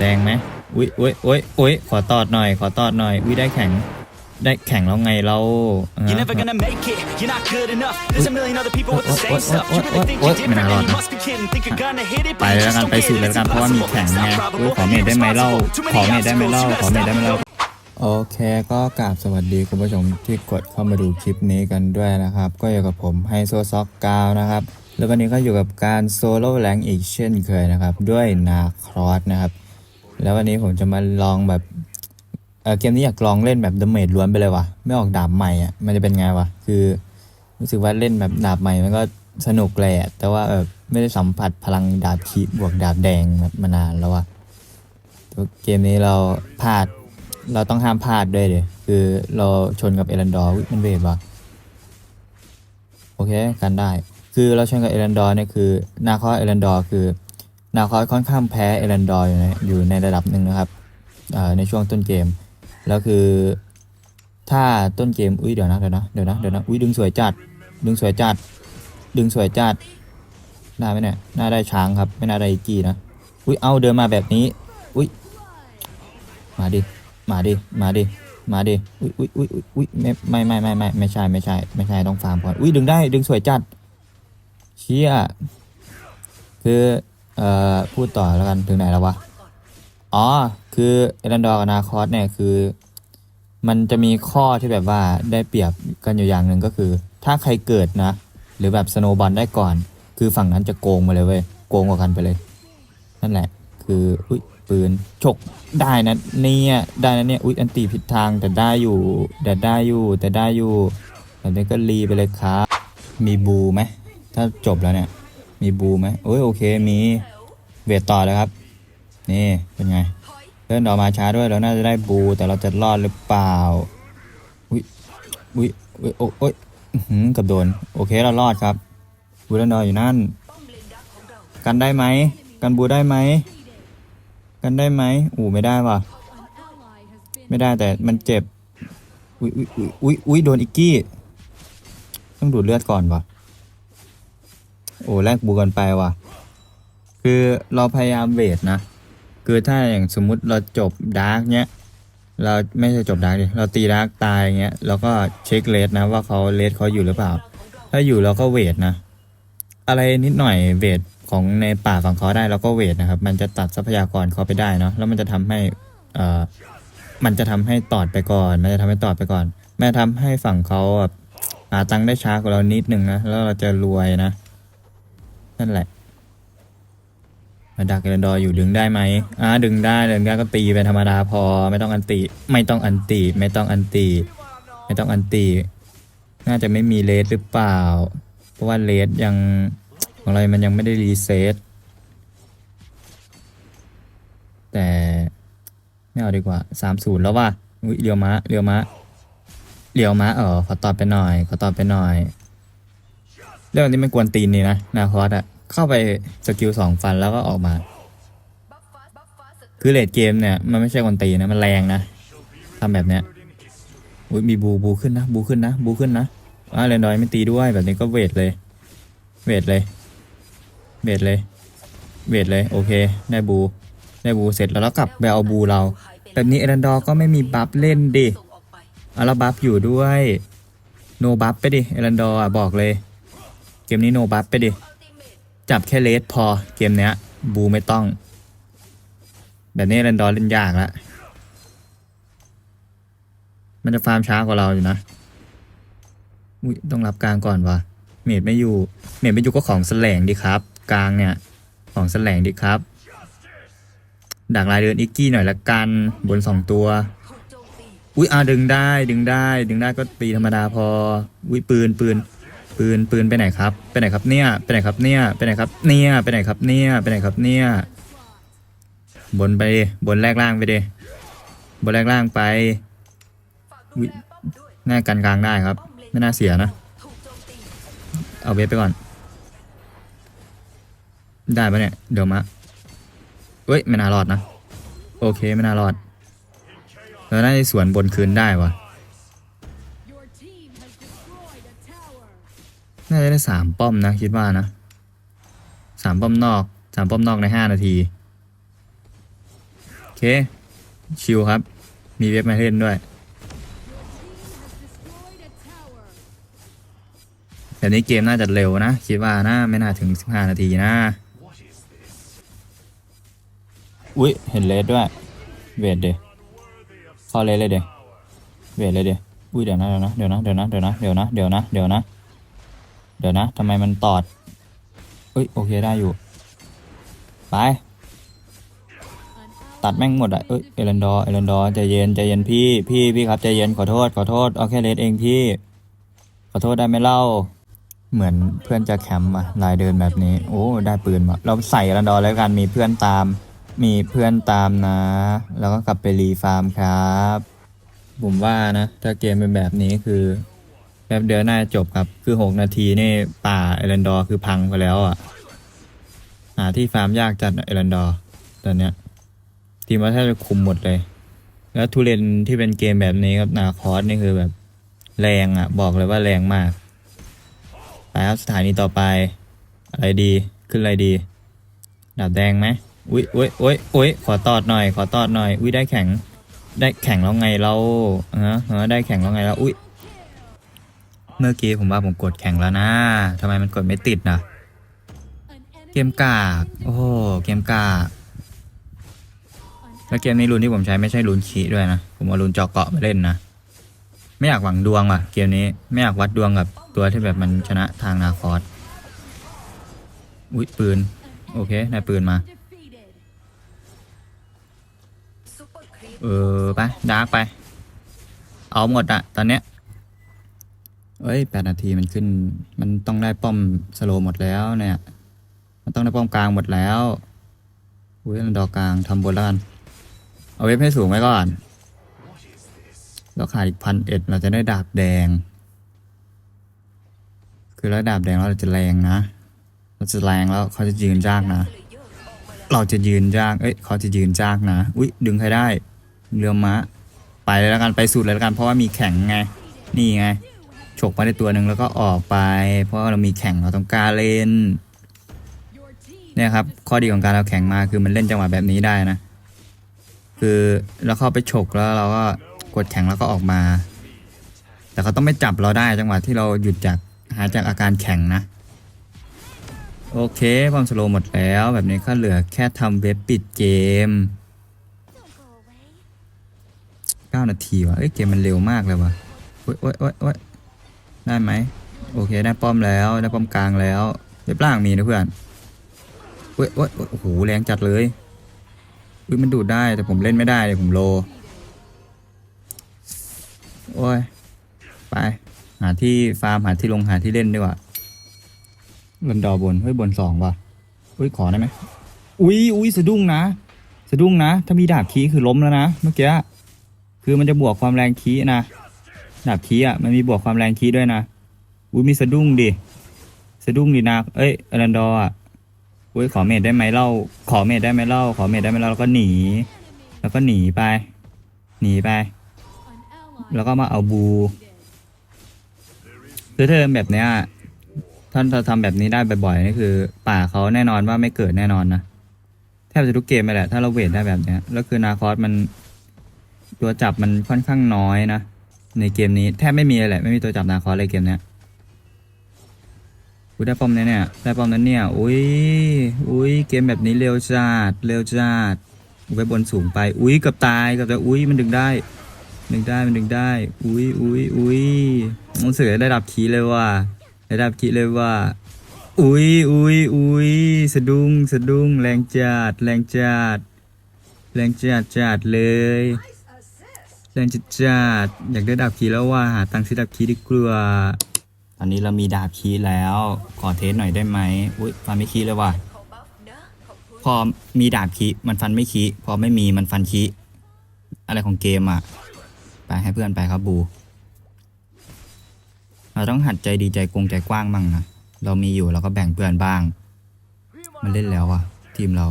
แดงไหมอุ้ยอุ้ยอุ้ยอุ้ยขอตอดหน่อย ขอตอดหน่อยอุ้ยได้แข็ง ได้แข่งแล้วไงเราอ่า You're never gonna make it, you're not good enough. There's a million other people with the What, same what, stuff. what, You really what, think what? you're different, What? then you must be kidding. Think you're gonna hit it, ไป but you แล้ว just กัน don't ไป get สุด it. แล้ว It's กันเพราะว่ามี impossible. แข่ง It's ไง not อุ้ย probable. ขอเมดได้ไหมเล่า Too ขอ many เมดได้ไหม obstacles. เล่า You ขอ gotta เมดได้ไหม stop เล่าโอเคก็กราบสวัสดีคุณผู้ชมที่กดเข้ามาดูคลิปนี้กันด้วยนะครับ ก็อยู่กับผมไฮโซซ็อกกาวนะครับ แล้ววันนี้ก็อยู่กับการโซโล่แรงอีกเช่นเคยนะครับ ด้วยนาครอสนะครับ แล้ววันนี้ผมจะมาลองแบบเเกมนี้อยากลองเล่นแบบดาเมจล้วนไปเลยวะไม่ออกดาบใหม่อะมันจะเป็นไงวะคือ รู้สึกว่าเล่นแบบดาบใหม่มันก็สนุกแหละแต่ว่าแบบไม่ได้สัมผัสพลังดาบขีบวกดาบแดงแบบมานานแล้วอะเกมนี้เราพลาด เราต้องห้ามพลาดด้วยเลยคือเราชนกับเอรันดอร์มันเวทวะโอเคกันได้ คือเราชนกับเอรันดอร์เนี่ยคือหน้าคอเอรันดอร์คือ นาคอสค่อนข้างแพ้เอรันดอยอยู่ในระดับหนึ่งนะครับในช่วงต้นเกม แล้วคือ ถ้าต้นเกม อุ้ยเดี๋ยวนะเดี๋ยวนะเดี๋ยวนะเดี๋ยวนะ อุ้ยดึงสวยจัด ดึงสวยจัด ดึงสวยจัดได้ไหมเนี่ยน่าได้ช้างครับ ไม่น่าได้กี้นะ อุ้ยเอาเดินมาแบบนี้ อุ้ยมาดิ มาดิ มาดิ มาดิ อุ้ยอุ้ยอุ้ยอุ้ยอุ้ยไม่ไม่ไม่ไม่ไม่ไม่ใช่ไม่ใช่ไม่ใช่ต้องฟาร์มก่อน อุ้ยดึงได้ดึงสวยจัด เชี่ยคือ เอ่อพูดต่อแล้วกันถึงไหนแล้ววะ อ๋อ คือเอรันดอร์กับนาคอสเนี่ยคือ มันจะมีข้อที่แบบว่าได้เปรียบกันอยู่อย่างหนึ่งก็คือ ถ้าใครเกิดนะ หรือแบบสโนบอลได้ก่อน คือฝั่งนั้นจะโกงมาเลยเว้ยโกงกว่ากันไปเลย นั่นแหละ คืออุ้ยปืนฉกได้นะเนี่ยได้นะเนี่ยอุ้ยอันตีผิดทางแต่ได้อยู่แต่ได้อยู่แต่ได้อยู่แบบนี้ก็รีไปเลยครับมีบูไหมถ้าจบแล้วเนี่ย มีบูไหมโอ้ยโอเคมีเวทต่อเลยครับ นี่เป็นไงเดินออกมาช้าด้วยเราน่าจะได้บูแต่เราจะรอดหรือเปล่าอุ้ยอุ้ยอุ้ยโอ้ยหือเกับโดนโอเคเรารอดครับบูเดนดออยู่นั่น กันได้ไหมกันบูได้ไหมกันได้ไหมอู้ไม่ได้ว่ะไม่ได้แต่มันเจ็บอุ้ยอุ้ยอุ้ยอุ้ยอุ้ยโดนอิกกี้ ต้องดูดเลือดก่อนว่ะ โอ้แลกบูกันไปว่ะ คือเราพยายามเวทนะ คือถ้าอย่างสมมุติเราจบดาร์กเนี้ย เราไม่ใช่จบดาร์กดิ เราตีดาร์กตายเงี้ยเราก็เช็คเลสนะว่าเขาเลสเขาอยู่หรือเปล่า ถ้าอยู่เราก็เวทนะ อะไรนิดหน่อยเวทของในป่าฝั่งเขาได้เราก็เวทนะครับ มันจะตัดทรัพยากรเขาไปได้เนาะ แล้วมันจะทำให้เอ่อมันจะทำให้ตอดไปก่อน มันจะทำให้ตอดไปก่อนมันจะทำให้ฝั่งเขาแบบหาตังค์ได้ช้ากว่าเรานิดนึงนะ แล้วเราจะรวยนะ นั่นแหละมาดักเอรันดออยู่ดึงได้ไหมอ่าดึงได้ดึงได้ก็ตีไปธรรมดาพอ ไม่ต้องอันตีไม่ต้องอันตีไม่ต้องอันตีไม่ต้องอันตีน่าจะไม่มีเลสหรือเปล่า เพราะว่าเลสยังของเรามันยังไม่ได้รีเซ็ตแต่ไม่เอาดีกว่าสามศูนย์แล้วว่ะอุ้ยเรียวม้าเรียวม้าเรียวม้าเออขอตอบไปหน่อย ขอตอบไปหน่อย รื่องนี้มันกวนตีนนี่นะนาคอสอะเข้าไปสกิลสองฟันแล้วก็ออกมา คือเลดเกมเนี่ยมันไม่ใช่กวนตีนนะมันแรงนะทำแบบเนี้ยอุ้ยมีบูบูขึ้นนะบูขึ้นนะบูขึ้นนะอ่าเรนดอยไม่ตีด้วยแบบนี้ก็เวทเลย เวทเลยเวทเลยเวทเลยโอเคได้บูได้บูเสร็จแล้วเรากลับไปเอาบูเราแบบนี้เอรันดอร์ก็ไม่มีบัฟเล่นดิเอาแล้วบัฟอยู่ด้วย โนบัฟไปดิเอรันดอร์อะบอกเลย เกมนี้โนบัฟไปดิ จับแค่เลสพอเกมเนี้ย บูไม่ต้อง แบบนี้เรนดอร์เล่นยากละมันจะฟาร์มช้ากว่าเราอยู่นะอุ้ยต้องรับกลางก่อนวะเมดไม่อยู่ เมดไม่อยู่ก็ของแสลงดีครับ กลางเนี่ย ของแสลงดีครับ ดักลายเดินอิกกี้หน่อยละกันบนสองตัวอุ้ยอาดึงได้ดึงได้ ดึงได้ก็ตีธรรมดาพออุ้ยปืนปืน ปืนปืนไปไหนครับ ไปไหนครับเนี่ยไปไหนครับเนี่ยไปไหนครับเนี่ยไปไหนครับเนี่ยไปไหนครับเนี่ยบนไปดิบนแรกล่างไปดิบนแรกล่างไปอุ๊ยน่ากันกลางได้ครับ ไม่น่าเสียนะ เอาเวฟไปก่อน ได้ปะเนี่ย เดี๋ยวมาเอ้ยไม่น่ารอดนะ โอเคไม่น่ารอดเราได้สวนบนคืนได้วะ น่าจะได้สามป้อมนะ คิดว่านะสามป้อมนอกสามป้อมนอกในห้านาที โอเค ชิวครับ มีเว็บมาเล่นด้วยแบบนี้เกมน่าจะเร็วนะ คิดว่านะ ไม่น่าถึง 15 นาทีนะ อุ๊ยเห็นเลสด้วย เวทเดเข้าเลสเลยเดเวทเลยเดอุ้ยเดี๋ยวนะเดี๋ยวนะเดี๋ยวนะเดี๋ยวนะเดี๋ยวนะเดี๋ยวนะเดี๋ยวนะเดี๋ยวนะ เดี๋ยวนะทำไมมันตอดเอ้ยโอเคได้อยู่ ไป ตัดแม่งหมดอะเอ้ยเอรันดอร์เอรันดอร์ใจเย็นใจเย็นพี่ พี่พี่ครับใจเย็นขอโทษขอโทษเอาแค่เลสเองพี่ ขอโทษได้ไหมเล่า เหมือนเพื่อนจะแคมป์อะลายเดินแบบนี้ โอ้ได้ปืนมาเราใส่เอรันดอร์แล้วกันมีเพื่อนตาม มีเพื่อนตามนะ แล้วก็กลับไปรีฟาร์มครับ ผมว่านะ ถ้าเกมเป็นแบบนี้คือ แป๊บเดียวน่าจะจบครับ คือหกนาทีนี่ป่าเอรันดอร์คือพังไปแล้วอะ หาที่ฟาร์มยากจัดเอรันดอร์ตอนเนี้ย ทีมว่าแทบจะคุมหมดเลย แล้วทุเรนที่เป็นเกมแบบนี้ครับนาคอสนี่คือแบบ แรงอะ บอกเลยว่าแรงมาก ไปครับสถานีต่อไป อะไรดีขึ้นอะไรดีดาบแดงไหมอุ้ยอุ้ยอุ้ยอุ้ยขอตอดหน่อย ขอตอดหน่อย อุ้ยได้แข็ง ได้แข็งแล้วไงเราฮะฮะได้แข็งแล้วไงแล้วอุ้ย เมื่อกี้ผมว่าผมกดแข็งแล้วนะทำไมมันกดไม่ติดนะเกมกากโอ้โหเกมกากแล้วเกมนี้รุนที่ผมใช้ไม่ใช่รุนขีด้วยนะ ผมเอารุนเจาะเกาะมาเล่นนะ ไม่อยากหวังดวงว่ะ เกมนี้ไม่อยากวัดดวงกับตัวที่แบบมันชนะทางนาคอสอุ้ยปืน โอเคได้ปืนมา เออไปดาร์กไป เอาหมดอะตอนเนี้ย เอ้ยแปดนาทีมันขึ้น มันต้องได้ป้อมสโลหมดแล้วเนี่ย มันต้องได้ป้อมกลางหมดแล้วอุ้ยรันดอกกลางทำบนแล้วกันเอาเว็บให้สูงไว้ก่อนแล้วขาดอีกพันเอ็ดเราจะได้ดาบแดง คือแล้วดาบแดงเราจะแรงนะ เราจะแรงแล้วเขาจะยืนจ้างนะ เราจะยืนจ้างเอ้ยเขาจะยืนจ้างนะ อุ้ยดึงใครได้ เรือมะไปเลยแล้วกันไปสุดเลยแล้วกันเพราะว่ามีแข่งไง นี่ไง ฉกมาได้ตัวหนึ่งแล้วก็ออกไป เพราะเรามีแข่งเราต้องการเล่นเนี่ยครับข้อดีของการเอาแข่งมาคือมันเล่นจังหวะแบบนี้ได้นะ คือเราเข้าไปฉกแล้วเราก็กดแข่งแล้วก็ออกมา แต่เขาต้องไม่จับเราได้จังหวะที่เราหยุดจากหายจากอาการแข่งนะ โอเคความสโลหมดแล้วแบบนี้ก็เหลือแค่ทำเว็บปิดเกม 9 นาทีวะเอ้ยเกมมันเร็วมากเลยวะโอ๊ยโอ๊ยโอ๊ยโอ๊ย ได้ไหมโอเคได้ป้อมแล้วได้ป้อมกลางแล้วเว็บล่างมีนะเพื่อนเว้ยเว้ยโอ้โหแรงจัดเลยอุ้ยมันดูดได้แต่ผมเล่นไม่ได้เลยผมโลโอ้ยไป หาที่ฟาร์มหาที่ลงหาที่เล่นดีกว่าลันดอบนเฮ้ยบนสองว่ะอุ้ยขอได้ไหมอุ้ยอุ้ยสะดุ้งนะ สะดุ้งนะ ถ้ามีดาบคีคือล้มแล้วนะเมื่อกี้คือมันจะบวกความแรงคีนะ ดาบคีอะมันมีบวกความแรงคีด้วยนะอุ้ยมีสะดุ้งดิสะดุ้งดินะเอ้ยลันดอร์อะอุ้ยขอเมดได้ไหมเล่า ขอเมดได้ไหมเล่า ขอเมดได้ไหมเล่าแล้วก็หนี แล้วก็หนีไป หนีไป แล้วก็มาเอาบูคือเดินแบบเนี้ยท่านจะทำแบบนี้ได้บ่อยๆนี่คือ ป่าเขาแน่นอนว่าไม่เกิดแน่นอนนะแทบจะทุกเกมไปแหละ ถ้าเราเวทได้แบบเนี้ยแล้วคือนาคอสมันตัวจับมันค่อนข้างน้อยนะ ในเกมนี้แทบไม่มีเลยแหละไม่มีตัวจับนาคอเลยเกมเนี้ยอุ้ยได้ป้อมเนี่ยเนี่ยได้ป้อมนั้นเนี่ยอุ้ยอุ้ยเกมแบบนี้เร็วจัดเร็วจัดไว้บนสูงไปอุ้ยเกือบตายเกือบจะอุ้ยมันดึงได้ดึงได้มันดึงได้ อุ้ยอุ้ยอุ้ยมันเสือได้ดับคีย์เลยว่ะได้ดับคีย์เลยว่ะอุ้ยอุ้ยอุ้ยสะดุ้งสะดุ้งแรงจัดแรงจัดแรงจัดจัดเลย แรงจัดจัดอยากได้ดาบคีแล้วว่าหาตังค์ซื้อดาบคีดีกว่าตอนนี้เรามีดาบคีแล้วขอเทสหน่อยได้ไหมอุ้ยฟันไม่คีเลยว่ะพอมีดาบคีมันฟันไม่คีพอไม่มีมันฟันคีอะไรของเกมอะไปให้เพื่อนไปครับบู เราต้องหัดใจดีใจกงใจกว้างบ้างนะเรามีอยู่เราก็แบ่งเพื่อนบ้าง มันเล่นแล้วอะ ทีมเรา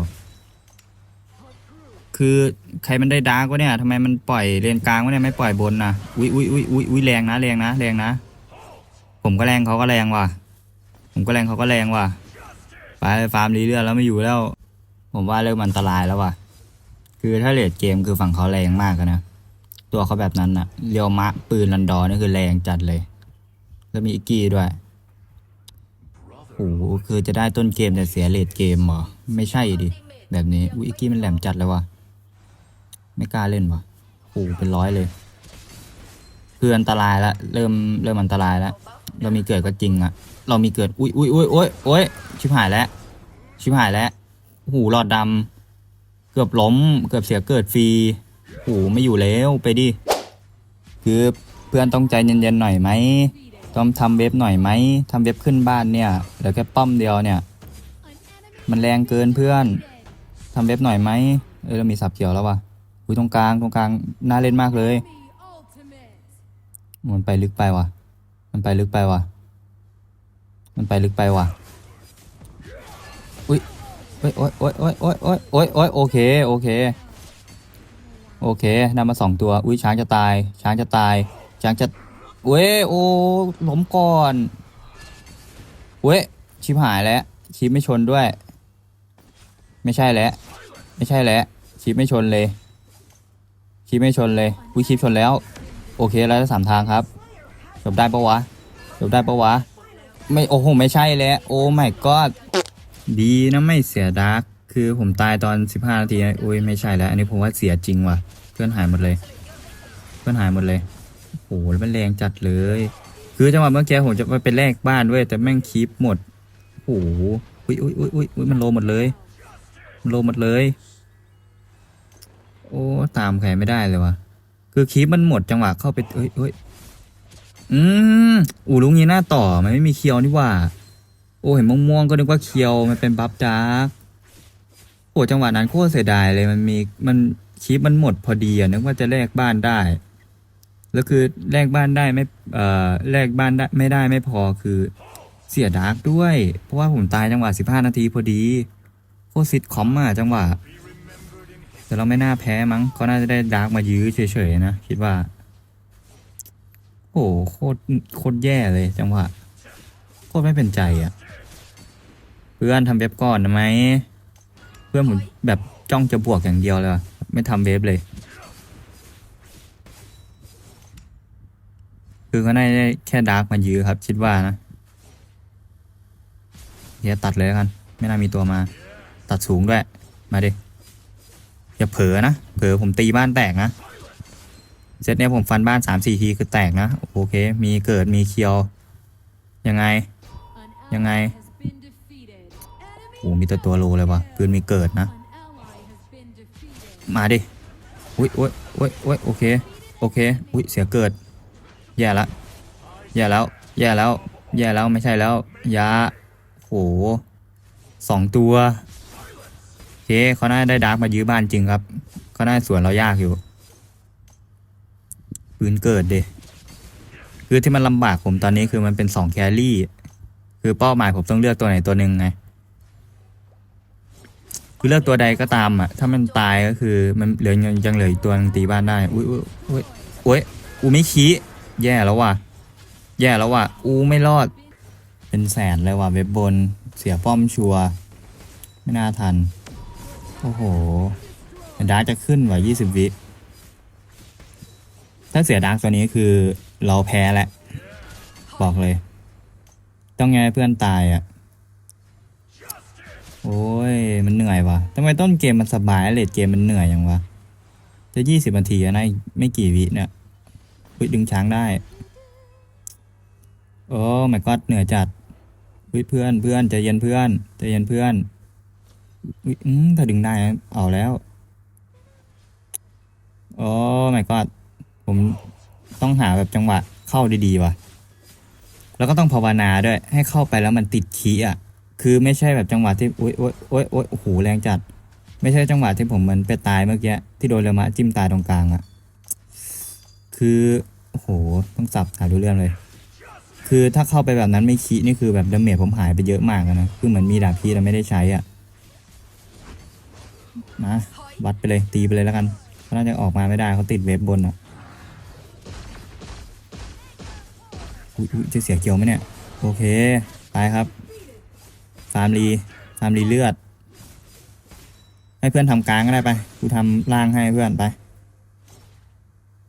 คือใครมันได้ดาร์กวะเนี่ยทำไมมันปล่อยเลนกลางวะเนี่ยไม่ปล่อยบนนะอุ้ยอุ้ยอุ้ยอุ้ยอุ้ยแรงนะแรงนะแรงนะ ผมก็แรงเขาก็แรงว่ะ ผมก็แรงเขาก็แรงว่ะไปฟาร์มรีเลือดแล้วไม่อยู่แล้ว ผมว่าเริ่มอันตรายแล้วว่ะ คือถ้าเลดเกมคือฝั่งเขาแรงมากนะตัวเขาแบบนั้นอะเรียวมะปืนลันดอร์นี่คือแรงจัดเลย แล้วมีอิกี้ด้วยโอ้โหคือจะได้ต้นเกมแต่เสียเลดเกมเหรอไม่ใช่ดิแบบนี้อุ้ยอิกี้มันแหลมจัดเลยว่ะ ไม่กล้าเล่นวะโอ้เป็นร้อยเลย คืออันตรายละเริ่มเริ่มอันตรายแล้ว เรามีเกิดก็จริงอะเรามีเกิด อุ้ยอุ้ยอุ้ยโอ้ยโอ้ยชิบหายแล้ว ชิบหายแล้วหูหลอดดำเกือบล้ม เกือบเสียเกิดฟรีหูไม่อยู่แล้วไปดิ คือเพื่อนต้องใจเย็นๆหน่อยไหมต้องทำเว็บหน่อยไหมทำเว็บขึ้นบ้านเนี่ยเหลือแค่ป้อมเดียวเนี่ย มันแรงเกินเพื่อนทำเว็บหน่อยไหมเออเรามีสับเขียวแล้ววะ อุ้ยตรงกลางตรงกลางน่าเล่นมากเลยมันไปลึกไปว่ะ มันไปลึกไปว่ะ มันไปลึกไปว่ะ อุ้ยโอ้ยโอ้ยโอ้ยโอ้ยโอ้ยโอ้ยโอ้ยโอ้ยโอเคโอเค โอเคนำมาสองตัว อุ้ยช้างจะตาย ช้างจะตาย ช้างจะเว้ยโอ้ล้มก่อนเว้ยชิบหายแล้วชิปไม่ชนด้วย ไม่ใช่แล้วไม่ใช่แล้วชิปไม่ชนเลย ชิปไม่ชนเลยอุ้ยชิปชนแล้ว โอเคแล้วสามทางครับ จบได้ปะวะ จบได้ปะวะ ไม่โอ้โหไม่ใช่แล้วโอ้ไม่ก็ดีนะไม่เสียดาร์กคือผมตายตอน 15 นาทีนะอุ้ยไม่ใช่แล้ว อันนี้ผมว่าเสียจริงว่ะเพื่อนหายหมดเลย เพื่อนหายหมดเลยโอ้โหแล้วมันแรงจัดเลย คือจังหวะเมื่อกี้ผมจะไปเป็นแลกบ้านด้วยแต่แม่งคีปหมดโอ้โหอุ้ยอุ้ยอุ้ยอุ้ยอุ้ยมันโลหมดเลย มันโลหมดเลย โอ้ตามใครไม่ได้เลยวะคือคลิปมันหมดจังหวะเข้าไปเอ้ยเอ้ยอืมอูลุงนี้หน้าต่อมันไม่มีเคียวนี่ว่า โอ้เห็นม่วงๆก็นึกว่าเคียวมันเป็นบัฟจาร์กโอ้จังหวะนั้นโคตรเสียดายเลยมันมีมันคลิปมันหมดพอดีอะนึกว่าจะแลกบ้านได้ แล้วคือแลกบ้านได้ไม่เอ่อแลกบ้านได้ไม่ได้ไม่พอคือเสียดาร์กด้วย เพราะว่าผมตายจังหวะสิบห้านาทีพอดี โคตรซิดคอมอะจังหวะ เราไม่น่าแพ้มั้งเขาน่าจะได้ดาร์กมายื้อเฉยๆนะ คิดว่า โอ้โหโคตรโคตรแย่เลยจังหวะโคตรไม่เป็นใจอะ่ะ เพื่อนทำเว็บก่อนนะไหมเพื่อนผมแบบจ้องจะบวกอย่างเดียวเลยไม่ทำเว็บเลย คือเขาได้แค่ดาร์กมายื้อครับ คิดว่านะเดี๋ยวตัดเลยกัน ไม่น่ามีตัวมา ตัดสูงด้วย มาดิ อย่าเผลอนะ เผลอผมตีบ้านแตกนะ เซตเนี้ยผมฟันบ้านสามสี่ทีคือแตกนะ โอเค มีเกิดมีเคียว ยังไง ยังไง โอ้มีแต่ตัวโลเลยวะปืนมีเกิดนะ มาดิ อุ้ยอุ้ยอุ้ยอุ้ยโอเค โอเค อุ้ยเสียเกิด แย่ละแย่แล้ว แย่แล้ว แย่แล้วไม่ใช่แล้วยาโหสองตัว เคเขาน่าได้ดาร์กมายื้อบ้านจริงครับเขาน่าสวนเรายากอยู่ปืนเกิดเดคือที่มันลำบากผมตอนนี้คือมันเป็นสองแครี่ คือเป้าหมายผมต้องเลือกตัวไหนตัวหนึ่งไงคือเลือกตัวใดก็ตามอะ ถ้ามันตายก็คือมันเหลือยังยังเหลืออีกตัวนึงตีบ้านได้ อุ้ยอุ้ยอุ้ยอุ้ยอูไม่ขี้แย่แล้วว่ะ แย่แล้วว่ะ อูไม่รอด เป็นแสนเลยว่ะเว็บบน เสียป้อมชัวร์ไม่น่าทัน โอ้โหดาร์กจะขึ้นว่ะยี่สิบวิ ถ้าเสียดาร์กตัวนี้คือเราแพ้แหละ บอกเลย ต้องไงเพื่อนตายอะ โอ้ย มันเหนื่อยว่ะทำไมต้นเกมมันสบายเลดเกมมันเหนื่อยอย่างวะ จะยี่สิบนาทีอะนะไม่กี่วิเนี่ยอุ้ยดึงช้างได้ โอ้ไม่ก็เหนื่อยจัดเพื่อนเพื่อนใจเย็นเพื่อนใจเย็นเพื่อน อุ้ยถ้าดึงได้นะเอาแล้ว โอ้ไม่ก็ผมต้องหาแบบจังหวะเข้าดีๆว่ะ แล้วก็ต้องภาวนาด้วย ให้เข้าไปแล้วมันติดขีอะ คือไม่ใช่แบบจังหวะที่โอ๊ยโอ๊ยโอ๊ยโอ๊ยโอ้โหแรงจัด ไม่ใช่จังหวะที่ผมมันไปตายเมื่อกี้ที่โดนเรมะจิ้มตายตรงกลางอะคือโอ้โหต้องสับถ่ายดูเรื่องเลย คือถ้าเข้าไปแบบนั้นไม่คีนี่คือแบบดาเมจผมหายไปเยอะมากนะ คือเหมือนมีดาบคีแต่ไม่ได้ใช้อะ มาวัดไปเลยตีไปเลยแล้วกันเขาน่าจะออกมาไม่ได้เขาติดเวฟบนอะอุ๊ยจะเสียเกียวไหมเนี่ย โอเคไปครับฟาร์มรีฟาร์มรีเลือด ให้เพื่อนทำกลางก็ได้ไปกูทำล่างให้เพื่อนไป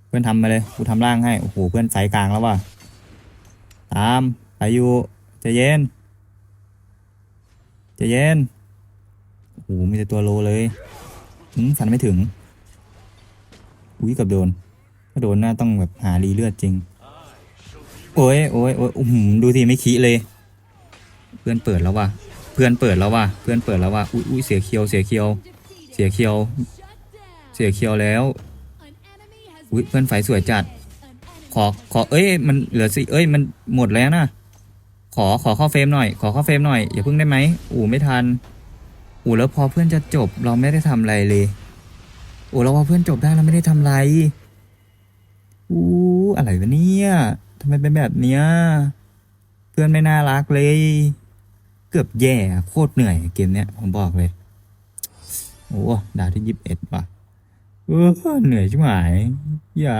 เพื่อนทำมาเลยกูทำล่างให้โอ้โหเพื่อนไซส์กลางแล้วว่ะตามไปอยู่ใจะเย็นใจะเย็น โอ้โหมีแต่ตัวโลเลยอืมฟันไม่ถึง อุ้ยกับโดน ถ้าโดนน่าต้องแบบหารีเลือดจริง โอ้ยโอ้ยโอ้ยอื้อหือดูสิไม่ขี้เลย เพื่อนเปิดแล้วว่ะ เพื่อนเปิดแล้วว่ะ เพื่อนเปิดแล้วว่ะ อุ้ยอุ้ยเสียเคียว เสียเคียว เสียเคียว เสียเคียวแล้ว อุ้ยเพื่อนไฟสวยจัด ขอ ขอ เอ้ย มันเหลือสิ เอ้ย มันหมดแล้วนะ ขอ ขอเข้าเฟรมหน่อย ขอเข้าเฟรมหน่อย อย่าเพิ่งได้ไหมอูไม่ทัน อูแล้วพอเพื่อนจะจบเราไม่ได้ทำอะไรเลยโอ้แล้วพอเพื่อนจบได้เราไม่ได้ทำอะไรอู้อะไรวะเนี่ยทำไมเป็นแบบเนี้ยเพื่อนไม่น่ารักเลย เกือบแย่โคตรเหนื่อยเกมเนี้ยผมบอกเลยโอ้ดาวที่ยี่สิบเอ็ดว่ะเออเหนื่อยชิบหายอย่า